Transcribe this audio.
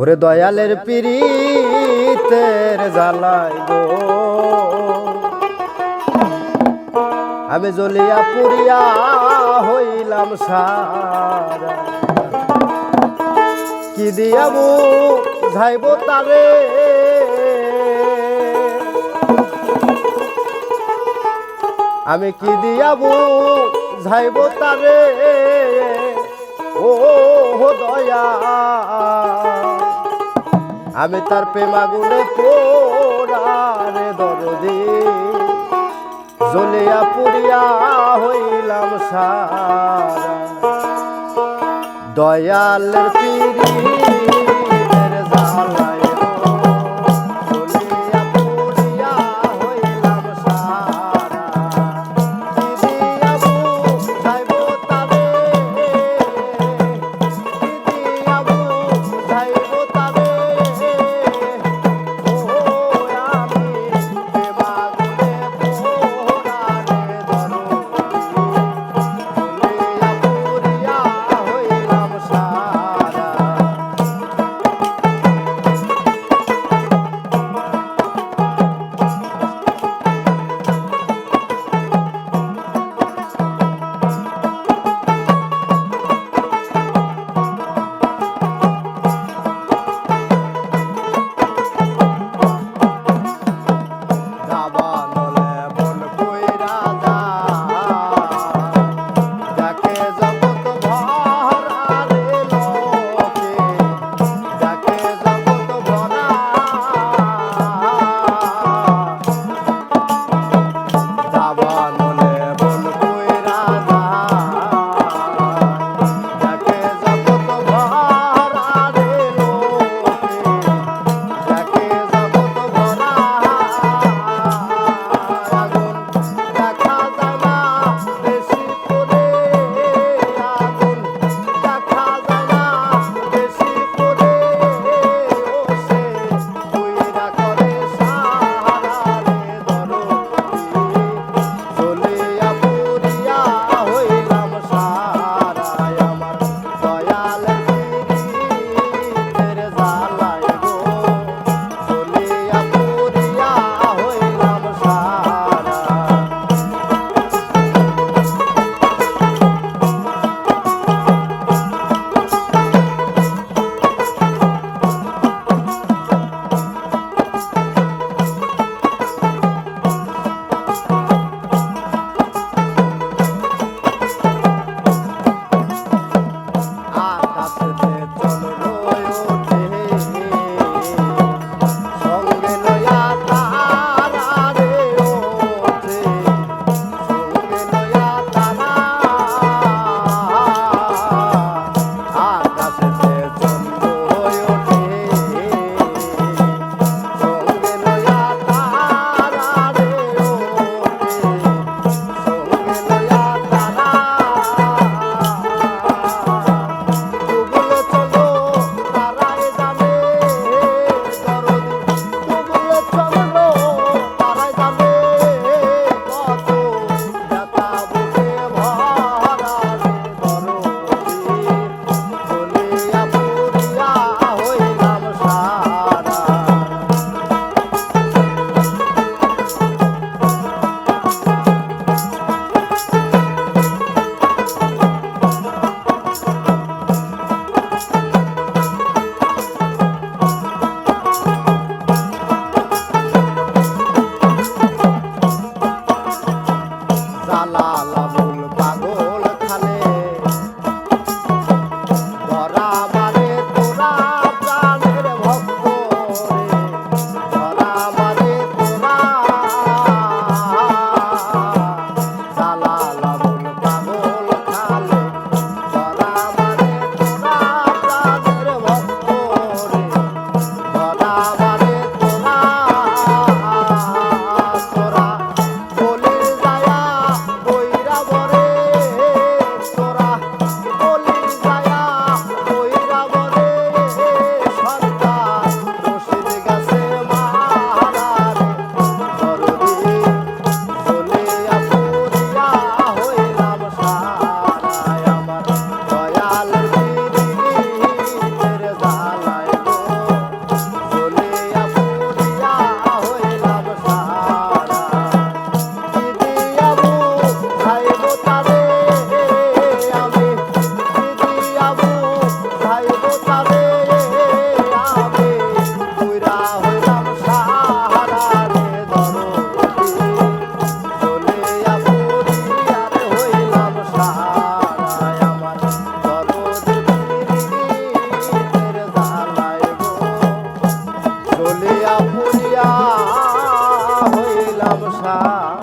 ওরে দয়ালের পিরিতের জালাই গো। আমি জ্বলিয়া পুরিয়া হইলাম সারা। কি দিয়া বুঝাইব তারে? আমি কি দিয়া বুঝাইব তারে? ও দয়া আমি তার প্রেমাগুনে পোড়ারে দরদি। জ্বলিয়া পুরিয়া হইলাম সারা। দয়ালের পিড়ি লালা বলবা গো হইলাম সা